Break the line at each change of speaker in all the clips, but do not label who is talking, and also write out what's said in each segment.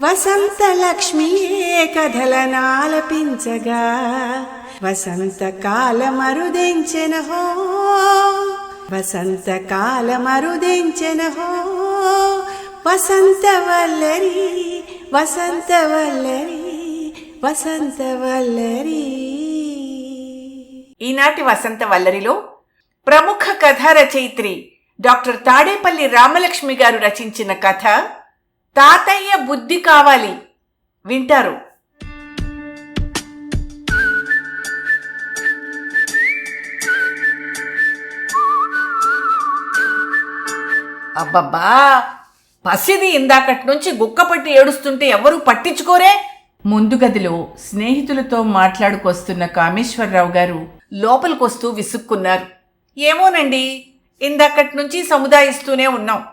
వసంత లక్ష్మియే కథలనాలపించగా వసంత మరుదెంచెన హో వసంత మరుదెంచెన హో వసంతవల్లరి వసంతవల్లరి వసంతవల్లరి
ఈనాటి వసంత వల్లరిలో ప్రముఖ కథా రచయిత్రి డాక్టర్ తాడేపల్లి రామలక్ష్మి గారు రచించిన కథ తాతయ్య బుద్ధి కావాలి. వింటారు. అబ్బబ్బా! పసిది ఇందాకటి నుంచి గుక్కపట్టి ఏడుస్తుంటే ఎవరూ పట్టించుకోరే? ముందు గదిలో స్నేహితులతో మాట్లాడుకొస్తున్న కామేశ్వరరావు గారు లోపలికొస్తూ విసుక్కున్నారు. ఏమోనండి ఇందాకటి నుంచి సముదాయిస్తూనే ఉన్నాం.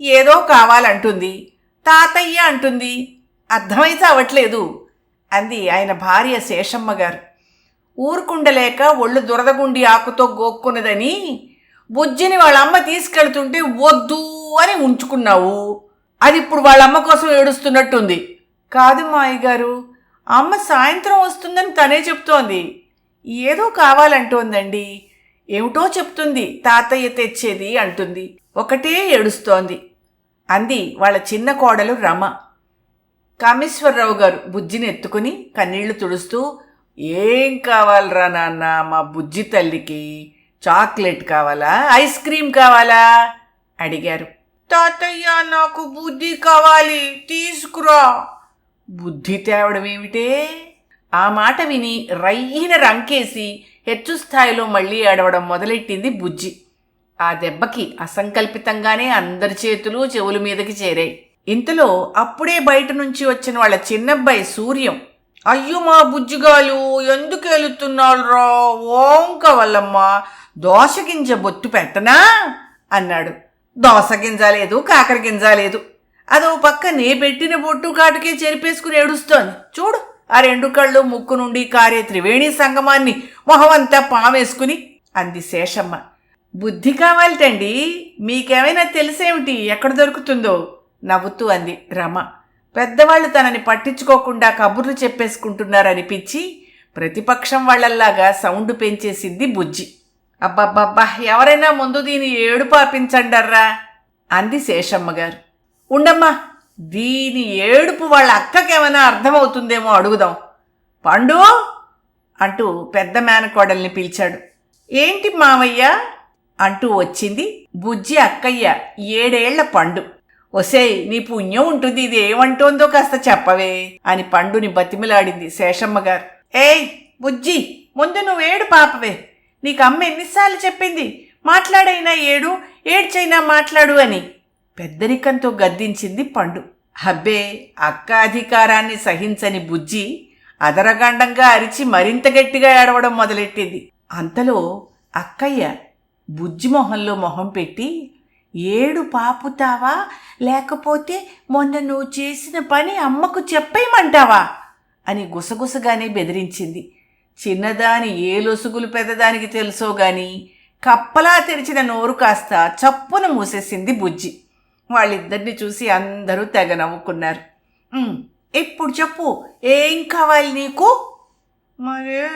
ఏదో కావాలంటుంది. తాతయ్య అంటుంది. అర్థమైతే అవట్లేదు అంది ఆయన భార్య శేషమ్మ గారు. ఊరుకుండలేక ఒళ్ళు దురదగుండి ఆకుతో గోక్కున్నదని బుజ్జిని వాళ్ళ అమ్మ తీసుకెళ్తుంటే వద్దు అని ఉంచుకున్నావు. అది ఇప్పుడు వాళ్ళ అమ్మ కోసం ఏడుస్తున్నట్టుంది. కాదు మా అయ్యగారు అమ్మ సాయంత్రం వస్తుందని తనే చెప్తోంది. ఏదో కావాలంటోందండి. ఏమిటో చెప్తుంది తాతయ్య తెచ్చేది అంటుంది. ఒకటే ఏడుస్తోంది. అంది వాళ్ళ చిన్న కోడలు రమ. కామేశ్వరరావు గారు బుజ్జిని ఎత్తుకుని కన్నీళ్ళు తుడుస్తూ ఏం కావాలరా నాన్న మా బుజ్జి తల్లికి? చాక్లెట్ కావాలా? ఐస్ క్రీమ్ కావాలా? అడిగారు. తాతయ్య నాకు బుద్ధి కావాలి తీసుకురా. బుద్ధి తేవడం ఏమిటే? ఆ మాట విని రయ్యిన రంకేసి హెచ్చు స్థాయిలో మళ్ళీ ఏడవడం మొదలెట్టింది బుజ్జి. ఆ దెబ్బకి అసంకల్పితంగానే అందరి చేతులు చెవుల మీదకి చేరాయి. ఇంతలో అప్పుడే బయట నుంచి వచ్చిన వాళ్ళ చిన్నబ్బాయి సూర్యం అయ్యో మా బుజ్జిగాలు ఎందుకు వెళుతున్నాళ్ళరా ఓంక వల్లమ్మ దోసగింజ బొత్తు పెట్టనా? అన్నాడు. దోస గింజ లేదు కాకర గింజ లేదు. అదో పక్క నే పెట్టిన బొట్టు కాటుకే చెరిపేసుకుని ఏడుస్తోంది. చూడు ఆ రెండు కళ్ళు ముక్కు నుండి కారే త్రివేణి సంగమాన్ని మొహమంతా పామేసుకుని అంది శేషమ్మ. బుద్ధి కావాలటండి. మీకేమైనా తెలిసేమిటి? ఎక్కడ దొరుకుతుందో? నవ్వుతూ అంది రమ. పెద్దవాళ్ళు తనని పట్టించుకోకుండా కబుర్లు చెప్పేసుకుంటున్నారనిపించి ప్రతిపక్షం వాళ్ళల్లాగా సౌండ్ పెంచేసింది బుజ్జి. అబ్బబ్బబ్బా ఎవరైనా ముందు దీని ఏడు పాపించండర్రా అంది శేషమ్మగారు. ఉండమ్మా దీని ఏడుపు వాళ్ళ అక్కకేమైనా అర్థమవుతుందేమో అడుగుదాం. పండు అంటూ పెద్ద మేనకోడల్ని పిలిచాడు. ఏంటి మావయ్య? అంటూ వచ్చింది బుజ్జి అక్కయ్య ఏడేళ్ళ పండు. ఒసేయ్ నీ పుణ్యం ఉంటుంది ఇది ఏమంటోందో కాస్త చెప్పవే అని పండుని బతిమిలాడింది శేషమ్మ గారు ఏయ్ బుజ్జి ముందు నువ్వేడు పాపవే. నీకు అమ్మ ఎన్నిసార్లు చెప్పింది మాట్లాడైనా ఏడు ఏడ్చైనా మాట్లాడు అని పెద్దరికంతో గద్దించింది పండు. హబ్బే అక్క అధికారాన్ని సహించని బుజ్జి అదరగండంగా అరిచి మరింత గట్టిగా ఏడవడం మొదలెట్టింది. అంతలో అక్కయ్య బుజ్జి మొహంలో మొహం పెట్టి ఏడు పాపుతావా? లేకపోతే మొన్న నువ్వు చేసిన పని అమ్మకు చెప్పేయమంటావా? అని గుసగుసగానే బెదిరించింది. చిన్నదాని ఏ లొసుగులు పెద్దదానికి తెలుసో గాని కప్పలా తెరిచిన నోరు కాస్త చప్పున మూసేసింది బుజ్జి. వాళ్ళిద్దరిని చూసి అందరూ తెగ నవ్వుకున్నారు. ఇప్పుడు చెప్పు ఏం కావాలి నీకు? మరే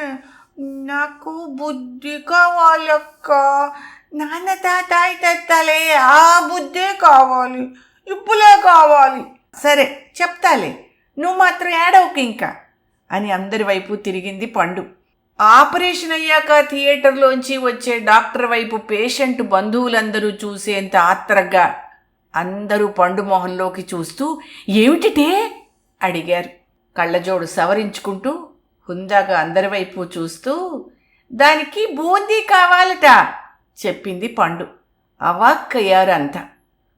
నాకు బుద్ధి కావాలక్క. నాన్న తాతాయి తెత్తాలే ఆ బుద్ధే కావాలి ఇప్పులే కావాలి. సరే చెప్తాలే నువ్వు మాత్రం ఏడవకు ఇంకా అని అందరి వైపు తిరిగింది పండు. ఆపరేషన్ అయ్యాక థియేటర్లోంచి వచ్చే డాక్టర్ వైపు పేషెంట్ బంధువులందరూ చూసేంత ఆత్రగా అందరూ పండు మొహంలోకి చూస్తూ ఏమిటిటే? అడిగారు. కళ్ళజోడు సవరించుకుంటూ హుందాగా అందరి వైపు చూస్తూ దానికి బూందీ కావాలట చెప్పింది పండు. అవాక్కయ్యారంతా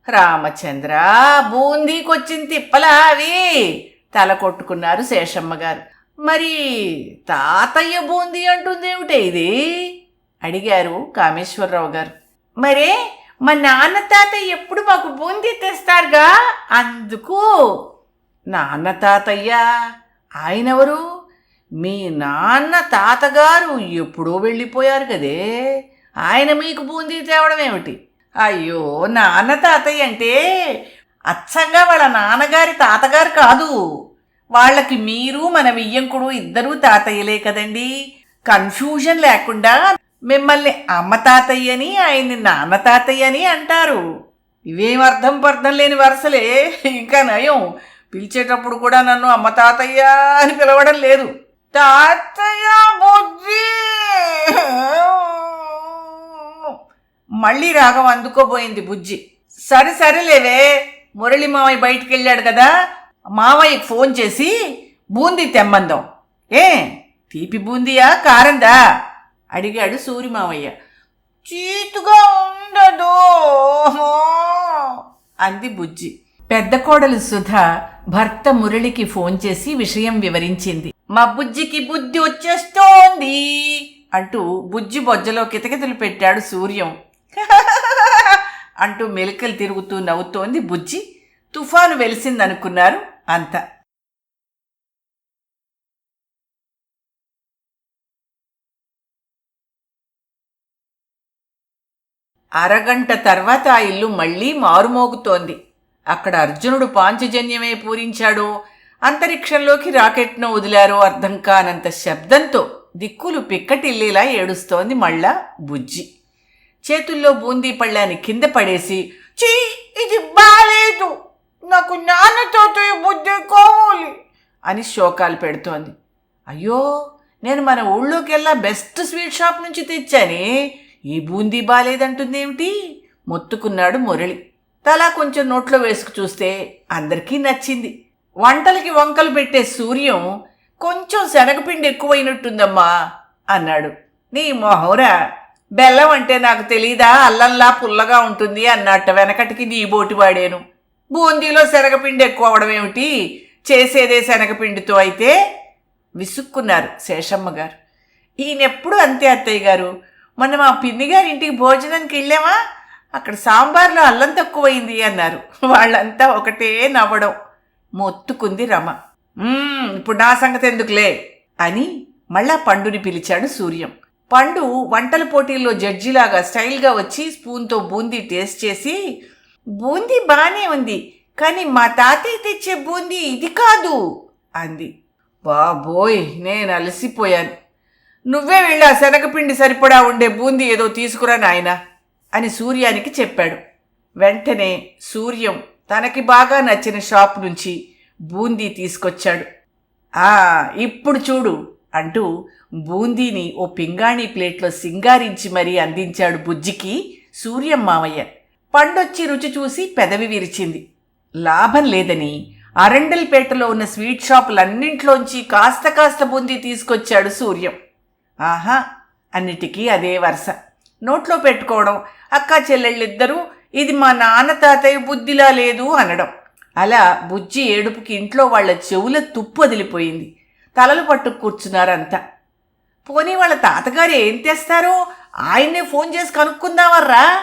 రామచంద్ర బూందీకొచ్చిన తిప్పలా అవి తల కొట్టుకున్నారు శేషమ్మ గారు మరి తాతయ్య బూందీ అంటుందేమిటే ఇది? అడిగారు కామేశ్వరరావు గారు మరే మా నాన్న తాతయ్య ఎప్పుడు మాకు బూందీ తెస్తారుగా? అందుకు. నాన్న తాతయ్య? ఆయనెవరు మీ నాన్న తాతగారు ఎప్పుడో వెళ్ళిపోయారు కదే. ఆయన మీకు బూందీ తేవడం ఏమిటి? అయ్యో నాన్న తాతయ్య అంటే అచ్చంగా వాళ్ళ నాన్నగారి తాతగారు కాదు. వాళ్ళకి మీరు మన వియ్యంకుడు ఇద్దరూ తాతయ్యలే కదండి. కన్ఫ్యూజన్ లేకుండా మిమ్మల్ని అమ్మ తాతయ్య అని ఆయన్ని నాన్న తాతయ్య అని అంటారు. ఇవేం అర్థం పర్థం లేని వరుసలే. ఇంకా నయం. పిలిచేటప్పుడు కూడా నన్ను అమ్మ తాతయ్య అని పిలవడం లేదు. తాతయ్య బుజ్జి! మళ్ళీ రాగం అందుకోబోయింది బుజ్జి. సరే సరేలేవే. మురళి మావయ్య బయటికి వెళ్ళాడు కదా. మావయ్యకి ఫోన్ చేసి బూందీ తెమ్మందాం. ఏ తీపి బూందీయా కారందా? అడిగాడు సూరి మావయ్య చీతుగా ఉండదు. అంది బుజ్జి. పెద్ద కోడలు సుధ భర్త మురళికి ఫోన్ చేసి విషయం వివరించింది. మా బుజ్జికి బుద్ధి వచ్చేస్తోంది అంటూ బుజ్జి బొజ్జలో కితకితలు పెట్టాడు సూర్యం. అంటూ మెలికలు తిరుగుతూ నవ్వుతోంది బుజ్జి. తుఫాను వెలిసిందనుకున్నారు అంతా. అరగంట తర్వాత ఆ ఇల్లు మళ్ళీ మారుమోగుతోంది. అక్కడ అర్జునుడు పాంచజన్యమే పూరించాడో అంతరిక్షంలోకి రాకెట్ను వదిలారో అర్థం కానంత శబ్దంతో దిక్కులు పిక్కటిల్లేలా ఏడుస్తోంది మళ్ళా బుజ్జి. చేతుల్లో బూందీ పళ్ళాన్ని కింద పడేసి చీ ఇది బాలేదు. నాకు నాన్నతో బుద్ధి కోవాలి అని శోకాలు పెడుతోంది. అయ్యో నేను మన ఊళ్ళోకెల్లా బెస్ట్ స్వీట్ షాప్ నుంచి తెచ్చానే. ఈ బూందీ బాలేదంటుందేమిటి? మొత్తుకున్నాడు మురళి. తలా కొంచెం నోట్లో వేసుకు చూస్తే అందరికీ నచ్చింది. వంటలకి వంకలు పెట్టే సూర్యం కొంచెం శనగపిండి ఎక్కువైనట్టుందమ్మా అన్నాడు. నీ మొహోరా బెల్లం అంటే నాకు తెలీదా? అల్లంలా పుల్లగా ఉంటుంది అన్నట్ట వెనకటికి నీ బోటి వాడాను. బూందీలో శనగపిండి ఎక్కువ అవడం ఏమిటి? చేసేదే శనగపిండితో అయితే? విసుక్కున్నారు శేషమ్మ గారు. ఈయనెప్పుడు అంతే అత్తయ్య గారు? మొన్న మా పిన్నిగారి ఇంటికి భోజనానికి వెళ్ళామా? అక్కడ సాంబార్లో అల్లం తక్కువైంది అన్నారు. వాళ్ళంతా ఒకటే నవ్వడం. మొత్తుకుంది రమ. ఇప్పుడు నా సంగతి ఎందుకులే? అని మళ్ళా పండుని పిలిచాడు సూర్యం. పండు వంటల పోటీల్లో జడ్జిలాగా స్టైల్గా వచ్చి స్పూన్తో బూందీ టేస్ట్ చేసి బూందీ బాగానే ఉంది కానీ మా తాతయ్య తెచ్చే బూందీ ఇది కాదు అంది. బాబోయ్ నేను అలసిపోయాను. నువ్వే వెళ్ళి ఆ శనగపిండి సరిపడా ఉండే బూందీ ఏదో తీసుకురా నాయనా అని సూర్యానికి చెప్పాడు. వెంటనే సూర్యం తనకి బాగా నచ్చిన షాప్ నుంచి బూందీ తీసుకొచ్చాడు. ఆ ఇప్పుడు చూడు అంటూ బూందీని ఓ పింగాణి ప్లేట్లో సింగారించి మరీ అందించాడు బుజ్జికి సూర్యం మామయ్య పండొచ్చి రుచి చూసి పెదవి విరిచింది. లాభం లేదని అరండల్పేటలో ఉన్న స్వీట్ షాపులన్నింట్లోంచి కాస్త కాస్త బూందీ తీసుకొచ్చాడు సూర్యం. ఆహా అన్నిటికీ అదే వరుస. నోట్లో పెట్టుకోవడం అక్కా చెల్లెళ్ళిద్దరూ ఇది మా నాన్న తాతయ్య బుద్ధిలా లేదు అనడం. అలా బుజ్జి ఏడుపుకి ఇంట్లో వాళ్ళ చెవుల తుప్పు వదిలిపోయింది. తలలు పట్టు కూర్చున్నారంతా పోనీ వాళ్ళ తాతగారు ఏం తెస్తారో? ఆయన్నే ఫోన్ చేసి కనుక్కుందామర్రా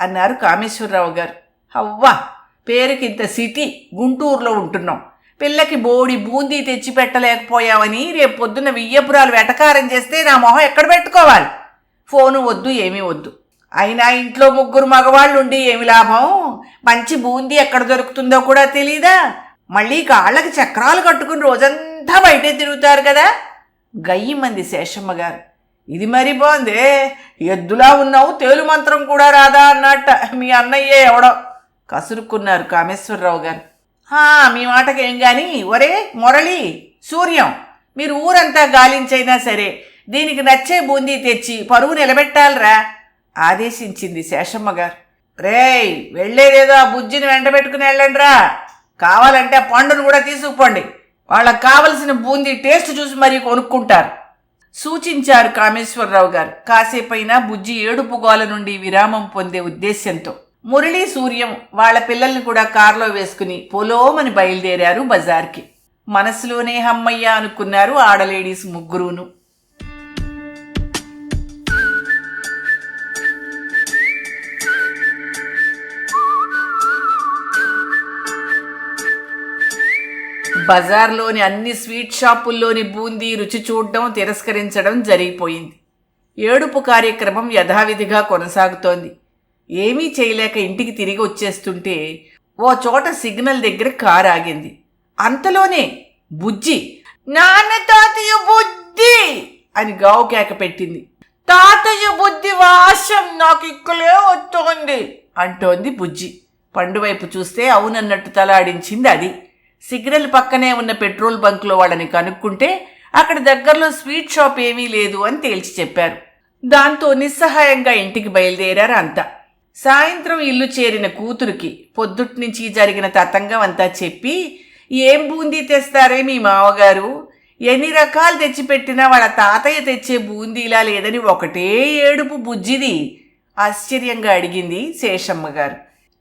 అన్నారు కామేశ్వరరావు గారు. అవ్వా పేరుకింత సిటీ గుంటూరులో ఉంటున్నాం. పిల్లకి బోడి బూందీ తెచ్చి పెట్టలేకపోయావని రేపు పొద్దున్న వియ్యపురాలు వెటకారం చేస్తే నా మొహం ఎక్కడ పెట్టుకోవాలి? ఫోను వద్దు ఏమీ వద్దు. అయినా ఇంట్లో ముగ్గురు మగవాళ్ళు ఉండి ఏమి లాభం? మంచి బూందీ ఎక్కడ దొరుకుతుందో కూడా తెలీదా? మళ్ళీ కాళ్ళకి చక్రాలు కట్టుకుని రోజంతా బయటే తిరుగుతారు కదా? గయ్యమంది శేషమ్మ గారు. ఇది మరి బాగుందే? ఎద్దులా ఉన్నావు? తేలు మంత్రం కూడా రాదా అన్నట్ట మీ అన్నయ్యే ఎవడో కసురుకున్నారు కామేశ్వరరావు గారు. "హా, మీ మాటకేం కానీ ఒరే మురళి సూర్యం మీరు ఊరంతా గాలించైనా సరే దీనికి నచ్చే బూందీ తెచ్చి పరువు నిలబెట్టాలిరా. ఆదేశించింది శేషమ్మ గారు. రేయ్ వెళ్ళేదేదో ఆ బుజ్జిని వెంటబెట్టుకుని వెళ్ళండిరా కావాలంటే ఆ పండును కూడా తీసుకుపోండి. వాళ్ళకి కావలసిన బూందీ టేస్ట్ చూసి మరీ కొనుక్కుంటారు. సూచించారు కామేశ్వరరావు గారు. కాసేపైనా బుజ్జి ఏడుపు గోల నుండి విరామం పొందే ఉద్దేశ్యంతో. మురళీ సూర్యం వాళ్ళ పిల్లల్ని కూడా కారులో వేసుకుని పొలోమని బయలుదేరారు బజార్కి. మనసులోనే హమ్మయ్య అనుకున్నారు ఆడలేడీస్ ముగ్గురును. బజార్లోని అన్ని స్వీట్ షాపుల్లోని బూందీ రుచి చూడడం తిరస్కరించడం జరిగిపోయింది. ఏడుపు కార్యక్రమం యథావిధిగా కొనసాగుతోంది. ఏమీ చేయలేక ఇంటికి తిరిగి వచ్చేస్తుంటే ఓ చోట సిగ్నల్ దగ్గర కారు ఆగింది. అంతలోనే బుజ్జి నాన్న తాతయ్య బుద్ధి అని గావు కేక పెట్టింది. తాతయ్య బుద్ధి వాసం నాకు ఇక్కలే వస్తోంది! అంటోంది బుజ్జి. పండువైపు చూస్తే అవునన్నట్టు తలాడించింది అది. సిగ్నల్ పక్కనే ఉన్న పెట్రోల్ బంక్లో వాళ్ళని కనుక్కుంటే అక్కడ దగ్గరలో స్వీట్ షాప్ ఏమీ లేదు అని తేల్చి చెప్పారు. దాంతో నిస్సహాయంగా ఇంటికి బయలుదేరారు అంతా. సాయంత్రం ఇల్లు చేరిన కూతురికి పొద్దుట్నుంచి జరిగిన తతంగం అంతా చెప్పి ఏం బూందీ తెస్తారే మీ మామగారు? ఎన్ని రకాలు తెచ్చిపెట్టినా వాళ్ళ తాతయ్య తెచ్చే బూందీలా లేదని ఒకటే ఏడుపు బుజ్జిది ఆశ్చర్యంగా అడిగింది శేషమ్మ గారు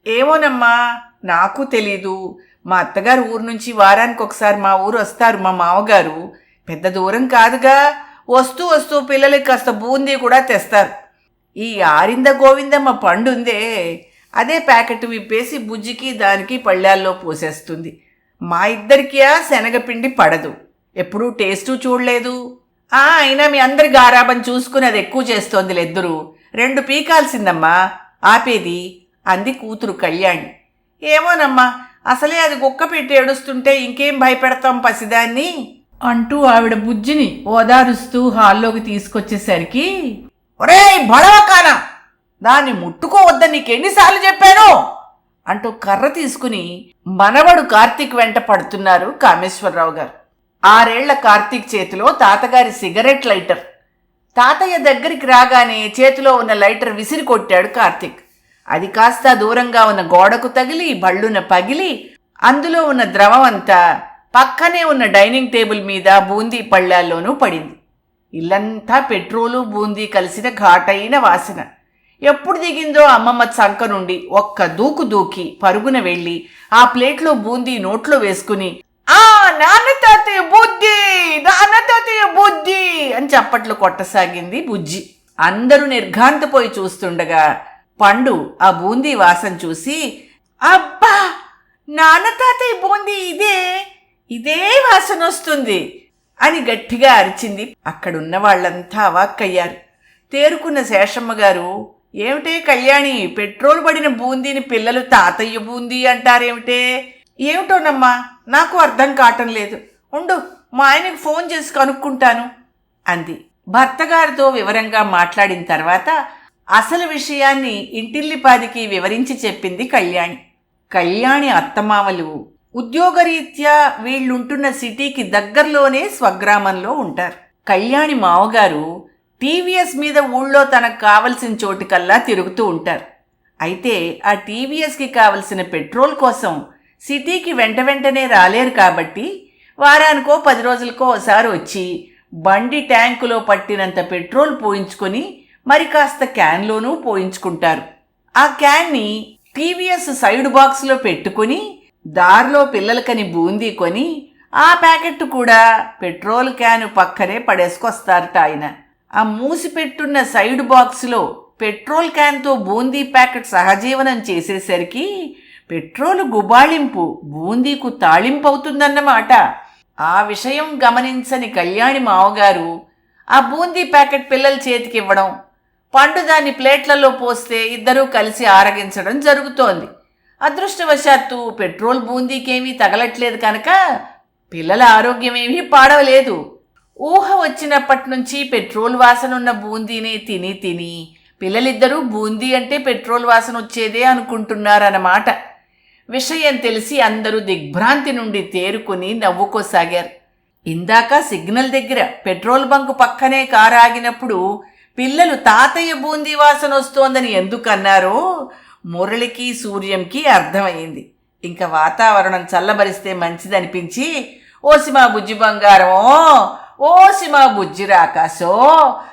ఏమోనమ్మా నాకు తెలీదు. మా అత్తగారు ఊరు నుంచి వారానికి ఒకసారి మా ఊరు వస్తారు మా మావగారు పెద్ద దూరం కాదుగా. వస్తూ వస్తూ పిల్లలకి కాస్త బూందీ కూడా తెస్తారు. ఈ ఆరింద గోవిందమ్మ పండుందే అదే ప్యాకెట్ విప్పేసి బుజ్జికి దానికి పళ్ళాల్లో పోసేస్తుంది. మా ఇద్దరికి ఆ శనగపిండి పడదు. ఎప్పుడూ టేస్టు చూడలేదు. ఆ అయినా మీ అందరి గారాబం చూసుకుని అది ఎక్కువ చేస్తోంది లెద్దురు రెండు పీకాల్సిందమ్మా. ఆపేది. అంది కూతురు కళ్యాణి. ఏమోనమ్మా అసలే అది కుక్క పెట్టి ఏడుస్తుంటే ఇంకేం భయపెడతాం పసిదాన్ని? అంటూ ఆవిడ బుజ్జిని ఓదారుస్తూ హాల్లోకి తీసుకొచ్చేసరికి ఒరేయ్ బడవకాన! దాన్ని ముట్టుకోవద్దని నీకెన్నిసార్లు చెప్పాను? అంటూ కర్ర తీసుకుని మనవడు కార్తీక్ వెంట పడుతున్నారు కామేశ్వరరావు గారు. ఆరేళ్ళ కార్తీక్ చేతిలో తాతగారి సిగరెట్ లైటర్. తాతయ్య దగ్గరికి రాగానే చేతిలో ఉన్న లైటర్ విసిరి కొట్టాడు కార్తీక్. అది కాస్త దూరంగా ఉన్న గోడకు తగిలి బళ్ళున పగిలి అందులో ఉన్న ద్రవం అంతా పక్కనే ఉన్న డైనింగ్ టేబుల్ మీద బూందీ పళ్ళాల్లోనూ పడింది. ఇల్లంతా పెట్రోలు బూందీ కలిసిన ఘాటైన వాసన. ఎప్పుడు దిగిందో అమ్మమ్మ చంక నుండి ఒక్క దూకు దూకి పరుగున వెళ్ళి ఆ ప్లేట్లో బూందీ నోట్లో వేసుకుని ఆ నాన్న తాతయ్య బుద్ధి నాన్న తాతయ్య బుద్ధి అని చప్పట్లు కొట్టసాగింది బుజ్జి. అందరూ నిర్ఘాంతపోయి చూస్తుండగా పండు ఆ బూందీ వాసన చూసి అబ్బా! నాన్న తాతయ్య బూందీ ఇదే ఇదే వాసన వస్తుంది అని గట్టిగా అరిచింది. అక్కడున్న వాళ్ళంతా అవాక్కయ్యారు. తేరుకున్న శేషమ్మ గారు ఏమిటే కళ్యాణి పెట్రోల్ పడిన బూందీని పిల్లలు తాతయ్య బూందీ అంటారేమిటే? ఏమిటోనమ్మా నాకు అర్థం కావటం లేదు. ఉండు మా ఆయనకు ఫోన్ చేసి కనుక్కుంటాను అంది. భర్తగారితో వివరంగా మాట్లాడిన తర్వాత అసలు విషయాన్ని ఇంటిల్లిపాదికి వివరించి చెప్పింది కళ్యాణి. కళ్యాణి అత్తమామలు. ఉద్యోగరీత్యా వీళ్ళుంటున్న సిటీకి దగ్గరలోనే స్వగ్రామంలో ఉంటారు. కళ్యాణి మావగారు టీవీఎస్ మీద ఊళ్ళో తనకు కావలసిన చోటుకల్లా తిరుగుతూ ఉంటారు. అయితే ఆ టీవీఎస్కి కావలసిన పెట్రోల్ కోసం సిటీకి వెంట వెంటనే రాలేరు కాబట్టి వారానికో పది రోజులకో ఒకసారి వచ్చి బండి ట్యాంకులో పట్టినంత పెట్రోల్ పోయించుకొని మరి కాస్త క్యాన్లోనూ పోయించుకుంటారు. ఆ క్యాన్ని టీవీఎస్ సైడ్ బాక్స్లో పెట్టుకుని దారిలో పిల్లలకని బూందీ కొని ఆ ప్యాకెట్ కూడా పెట్రోల్ క్యాను పక్కనే పడేసుకొస్తారట ఆయన. ఆ మూసిపెట్టున్న సైడ్ బాక్స్లో పెట్రోల్ క్యాన్తో బూందీ ప్యాకెట్ సహజీవనం చేసేసరికి పెట్రోల్ గుబాళింపు బూందీకు తాళింపు అవుతుందన్నమాట ఆ విషయం గమనించని కళ్యాణి మావగారు ఆ బూందీ ప్యాకెట్ పిల్లల చేతికి ఇవ్వడం పండు దాన్ని ప్లేట్లలో పోస్తే ఇద్దరూ కలిసి ఆరగించడం జరుగుతోంది. అదృష్టవశాత్తు పెట్రోల్ బూందీకేమీ తగలట్లేదు కనుక పిల్లల ఆరోగ్యమేమీ పాడవలేదు. ఊహ వచ్చినప్పటి నుంచి పెట్రోల్ వాసన ఉన్న బూందీనే తిని తిని పిల్లలిద్దరూ బూందీ అంటే పెట్రోల్ వాసన వచ్చేదే అనుకుంటున్నారన్నమాట. విషయం తెలిసి అందరూ దిగ్భ్రాంతి నుండి తేరుకుని నవ్వుకోసాగారు. ఇందాక సిగ్నల్ దగ్గర పెట్రోల్ బంకు పక్కనే కారు ఆగినప్పుడు పిల్లలు తాతయ్య బూందీ వాసన వస్తోందని ఎందుకన్నారో? మురళికి సూర్యంకి అర్థమైంది. ఇంకా వాతావరణం చల్లబరిస్తే మంచిదనిపించి ఓసిమా బుజ్జి బంగారమో ఓసి మా బుజ్జి రాకాసో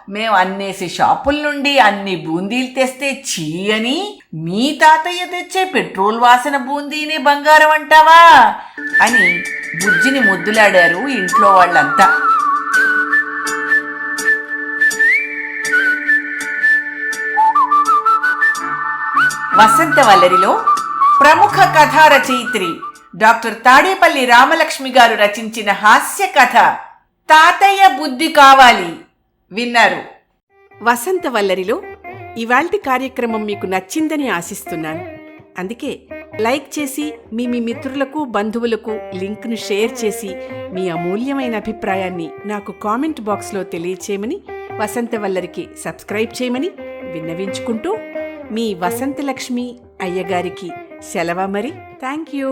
మేము అన్నేసి షాపుల నుండి అన్ని బూందీలు తెస్తే చీ అని మీ తాతయ్య తెచ్చే పెట్రోల్ వాసన బూందీనే బంగారం అంటావా? అని బుజ్జిని ముద్దులాడారు ఇంట్లో వాళ్ళంతా. వసంత వల్లరిలో ప్రముఖ కథా రచయిత్రి డాక్టర్ తాడేపల్లి రామలక్ష్మి గారు రచించిన హాస్య కథ తాతయ్య బుద్ధి కావాలి విన్నారు.
వసంత వల్లరిలో ఇవాల్టి కార్యక్రమం మీకు నచ్చిందని ఆశిస్తున్నాను. అందుకే లైక్ చేసి మీ మీ మిత్రులకు బంధువులకు లింక్ను షేర్ చేసి మీ అమూల్యమైన అభిప్రాయాన్ని నాకు కామెంట్ బాక్స్లో తెలియచేయమని వసంత వల్లరికి సబ్స్క్రైబ్ చేయమని విన్నవించుకుంటూ మీ వసంతలక్ష్మి అయ్యగారికి సెలవ మరి? Thank you